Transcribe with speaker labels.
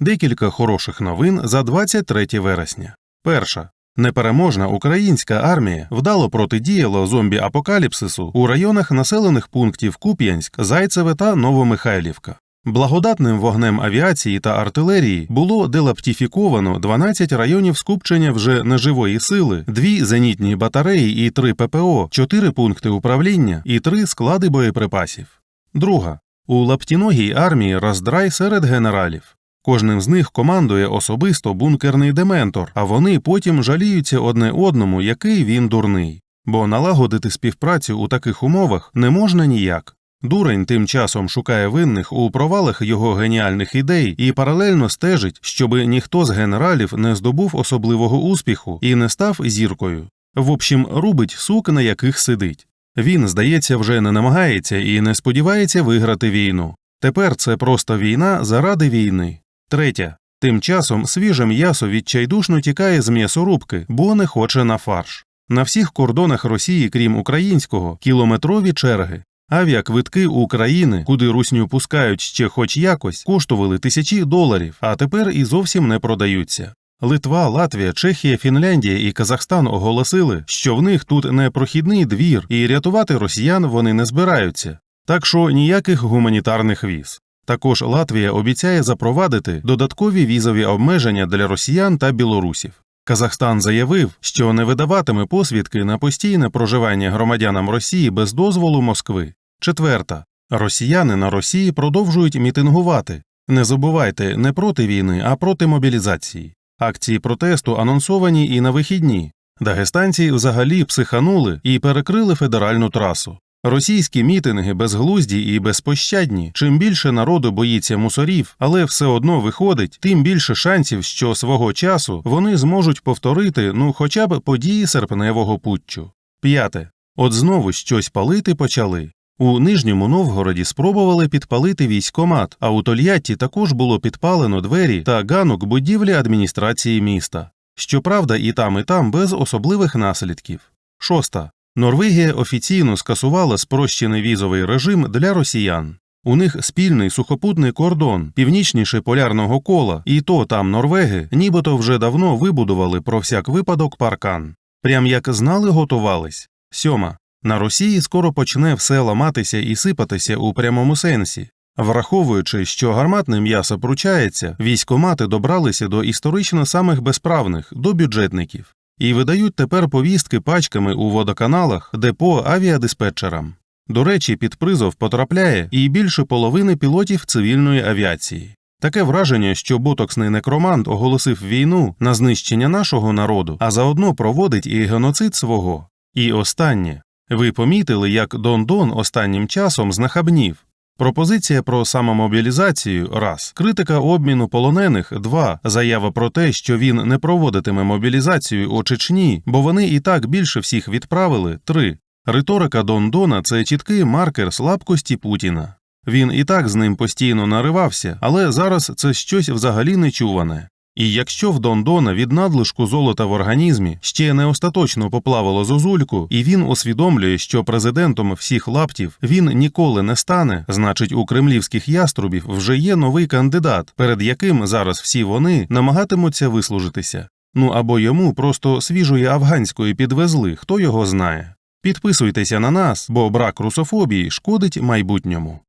Speaker 1: Декілька хороших новин за 23 вересня. Перша. Непереможна українська армія вдало протидіяла зомбі-апокаліпсису у районах населених пунктів Куп'янськ, Зайцеве та Новомихайлівка. Благодатним вогнем авіації та артилерії було делаптифіковано 12 районів скупчення вже неживої сили, дві зенітні батареї і три ППО, чотири пункти управління і три склади боєприпасів. Друга у лаптіногій армії роздрай серед генералів. Кожним з них командує особисто бункерний дементор, а вони потім жаліються одне одному, який він дурний. Бо налагодити співпрацю у таких умовах не можна ніяк. Дурень тим часом шукає винних у провалах його геніальних ідей і паралельно стежить, щоби ніхто з генералів не здобув особливого успіху і не став зіркою. В общем, рубить сук, на яких сидить. Він, здається, вже не намагається і не сподівається виграти війну. Тепер це просто війна заради війни. Третя. Тим часом свіже м'ясо відчайдушно тікає з м'ясорубки, бо не хоче на фарш. На всіх кордонах Росії, крім українського, кілометрові черги. Авіаквитки України, куди русню пускають ще хоч якось, коштували тисячі доларів, а тепер і зовсім не продаються. Литва, Латвія, Чехія, Фінляндія і Казахстан оголосили, що в них тут не прохідний двір, і рятувати росіян вони не збираються. Так що ніяких гуманітарних віз. Також Латвія обіцяє запровадити додаткові візові обмеження для росіян та білорусів. Казахстан заявив, що не видаватиме посвідки на постійне проживання громадянам Росії без дозволу Москви. Четверта. Росіяни на Росії продовжують мітингувати. Не забувайте не проти війни, а проти мобілізації. Акції протесту анонсовані і на вихідні. Дагестанці взагалі психанули і перекрили федеральну трасу. Російські мітинги безглузді і безпощадні. Чим більше народу боїться мусорів, але все одно виходить, тим більше шансів, що свого часу вони зможуть повторити ну хоча б події серпневого путчу. П'яте. От знову щось палити почали. У Нижньому Новгороді спробували підпалити військомат, а у Тольятті також було підпалено двері та ганок будівлі адміністрації міста. Щоправда, і там, і там без особливих наслідків. Шоста. Норвегія офіційно скасувала спрощений візовий режим для росіян. У них спільний сухопутний кордон, північніше полярного кола, і то там норвеги, нібито вже давно вибудували про всяк випадок паркан. Прям як знали, готувались. Сьома. На Росії скоро почне все ламатися і сипатися у прямому сенсі. Враховуючи, що гарматне м'ясо пручається, військомати добралися до історично самих безправних, до бюджетників, і видають тепер повістки пачками у водоканалах, депо авіадиспетчерам. До речі, під призов потрапляє і більше половини пілотів цивільної авіації. Таке враження, що ботоксний некромант оголосив війну на знищення нашого народу, а заодно проводить і геноцид свого. І останнє ви помітили, як Дон Дон останнім часом знахабнів. Пропозиція про самомобілізацію раз, критика обміну полонених два, заява про те, що він не проводитиме мобілізацію у Чечні, бо вони і так більше всіх відправили три. Риторика Дон Дона це чіткий маркер слабкості Путіна. Він і так з ним постійно наривався, але зараз це щось взагалі нечуване. І якщо в Дондона від надлишку золота в організмі ще не остаточно поплавало зозульку, і він усвідомлює, що президентом всіх лаптів він ніколи не стане, значить у кремлівських яструбів вже є новий кандидат, перед яким зараз всі вони намагатимуться вислужитися. Ну або йому просто свіжої афганської підвезли, хто його знає. Підписуйтеся на нас, бо брак русофобії шкодить майбутньому.